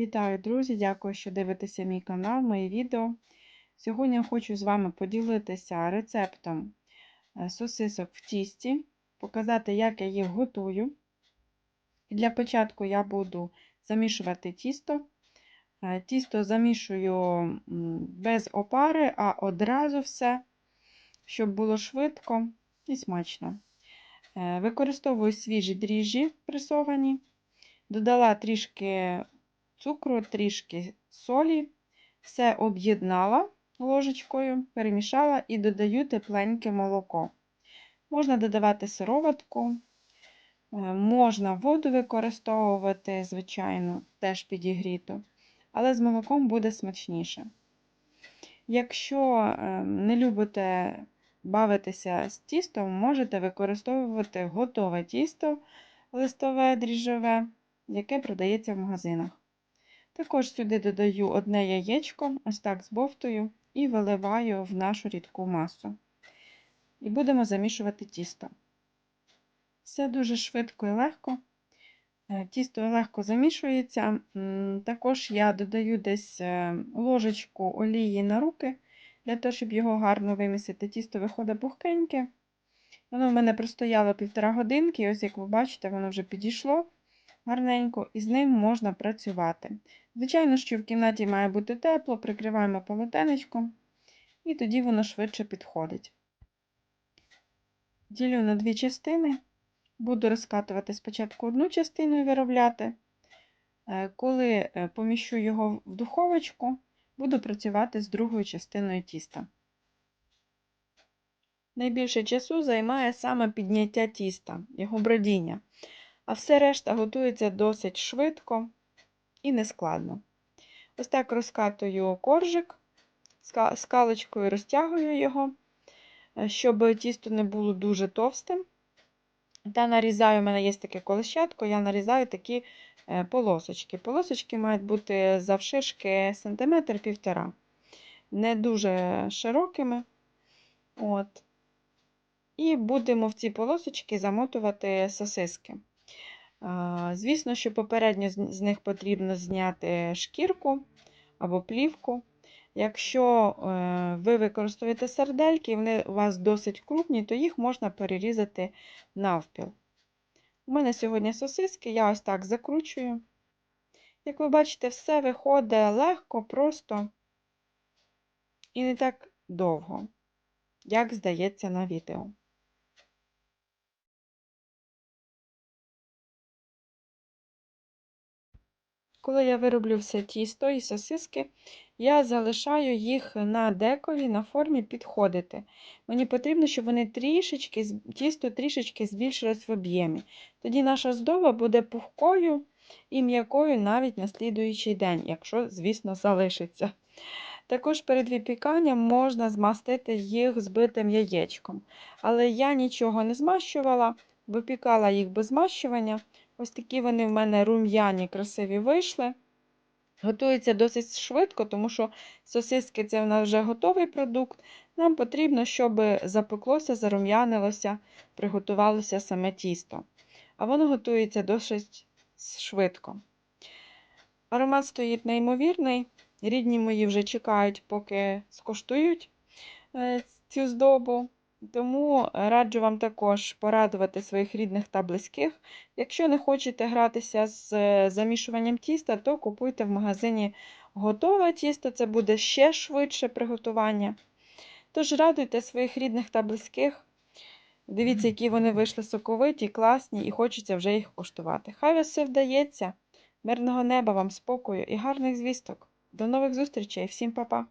Вітаю, друзі! Дякую, що дивитеся мій канал, мої відео. Сьогодні я хочу з вами поділитися рецептом е, сосисок в тісті, показати, як я їх готую. Для початку я буду замішувати тісто. Е, Тісто замішую без опари, а одразу все, щоб було швидко і смачно. Е, Використовую свіжі дріжджі пресовані, додала трішки цукру, трішки солі, все об'єднала ложечкою, перемішала і додаю тепленьке молоко. Можна додавати сироватку, е, можна воду використовувати, звичайно, теж підігріту, але з молоком буде смачніше. Якщо е, не любите бавитися з тістом, можете використовувати готове тісто листове дріжджове, яке продається в магазинах. Також сюди додаю одне яєчко, ось так збовтую, і виливаю в нашу рідку масу. І будемо замішувати тісто. Все дуже швидко і легко. Е, Тісто легко замішується. Також я додаю десь е, ложечку олії на руки, для того, щоб його гарно вимісити. Тісто виходить пухкеньке. Воно в мене простояло півтора годинки, і ось, як ви бачите, воно вже підійшло гарненько, і з ним можна працювати. Звичайно, що в кімнаті має бути тепло, прикриваємо полотенечком, і тоді воно швидше підходить. Ділю на дві частини. Буду розкатувати спочатку одну частину і виробляти. Е, Коли е, поміщу його в духовочку, буду працювати з другою частиною тіста. Найбільше часу займає саме підняття тіста, його бродіння, а все решта готується досить швидко і нескладно. Ось так розкатую коржик, скалочкою розтягую його, е, щоб тісто не було дуже товстим. Та нарізаю, у мене є таке колещатко, я нарізаю такі е, полосочки. Полосочки мають бути завшишки сантиметр півтора. Не дуже широкими. От. І будемо в ці полосочки замотувати сосиски. Звісно, що попередньо з них потрібно зняти шкірку або плівку. Якщо е, ви використовуєте сардельки, і вони у вас досить крупні, то їх можна перерізати навпіл. У мене сьогодні сосиски, я ось так закручую. Як ви бачите, все виходить легко, просто і не так довго, як здається на відео. Коли я вироблю все тісто і сосиски, я залишаю їх на декові на формі підходити. Мені потрібно, щоб вони трішечки, тісто трішечки збільшилось в об'ємі. Тоді наша здоба буде пухкою і м'якою навіть на слідуючий день, якщо, звісно, залишиться. Також перед випіканням можна змастити їх збитим яєчком. Але я нічого не змащувала, випікала їх без змащування. Ось такі вони в мене рум'яні, красиві вийшли. Готується досить швидко, тому що сосиски це в нас вже готовий продукт. Нам потрібно, щоб запеклося, зарум'янилося, приготувалося саме тісто. А воно готується досить швидко. Аромат стоїть неймовірний. Рідні мої вже чекають, поки скоштують е, цю здобу. Тому раджу вам також порадувати своїх рідних та близьких. Якщо не хочете гратися з е, замішуванням тіста, то купуйте в магазині готове тісто, це буде ще швидше приготування. Тож радуйте своїх рідних та близьких. Дивіться, які вони вийшли соковиті, класні, і хочеться вже їх коштувати. Хай вас все вдається. Мирного неба вам, спокою і гарних звісток. До нових зустрічей, всім па-па!